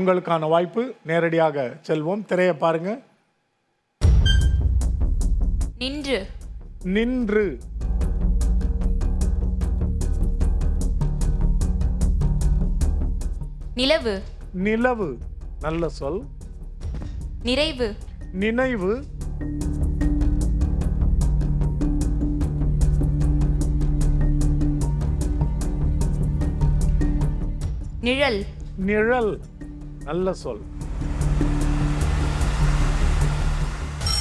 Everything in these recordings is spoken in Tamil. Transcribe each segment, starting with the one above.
உங்களுக்கான வாய்ப்பு நேரடியாக செல்வோம். திரையை பாருங்க. நின்று. நின்று. நிலவு. நிலவு. நல்ல சொல். நிறைவு. நினைவு. நிழல். நிழல். நல்ல சொல்.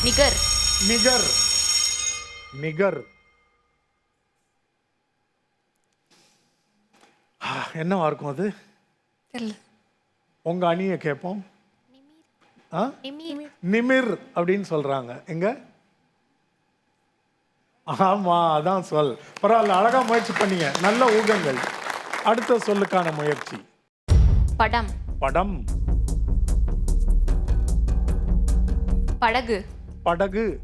நிகர். நிகர். நிகர். ஆ, என்னவா இருக்கும் அது? உங்க அணியை கேட்போம் ஆ? நிமிர் அப்படின்னு சொல்றாங்க. எங்க? ஆமா அதான் சொல். பரவாயில்ல அழகா முயற்சி பண்ணீங்க. நல்ல ஊகங்கள். அடுத்த சொல்லுக்கான முயற்சி. படம். படம். படகு. படகு.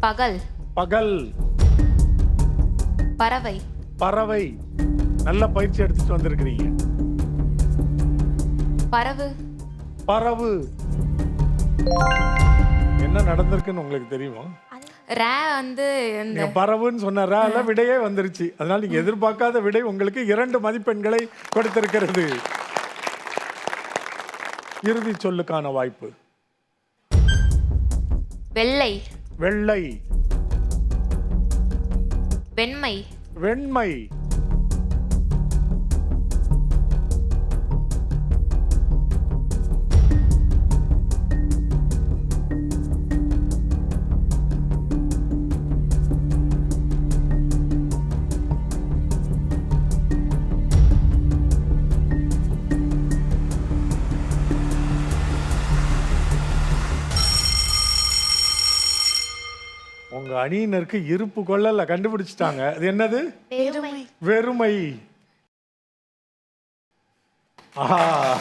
பகல். பகல். பறவை. பறவை. நல்ல பயிற்சி எடுத்துட்டு வந்திருக்கிறீங்க. பறவு. பறவு. என்ன நடந்திருக்குன்னு உங்களுக்கு தெரியுமா? ரே வந்து இந்த பறவுன்னு சொன்ன ரால விடையே வந்துருச்சு. அதனால நீங்க எதிர்பார்க்காத விடை உங்களுக்கு இரண்டு மதிப்பெண்களை கொடுத்திருக்கிறது. இறுதி சொல்லுக்கான வாய்ப்பு. வெள்ளை. வெள்ளை. வெண்மை. வெண்மை. உங்க அணியினருக்கு இருப்பு கொள்ளல கண்டுபிடிச்சிட்டாங்க. அது என்னது? வெறுமை. ஆஹா.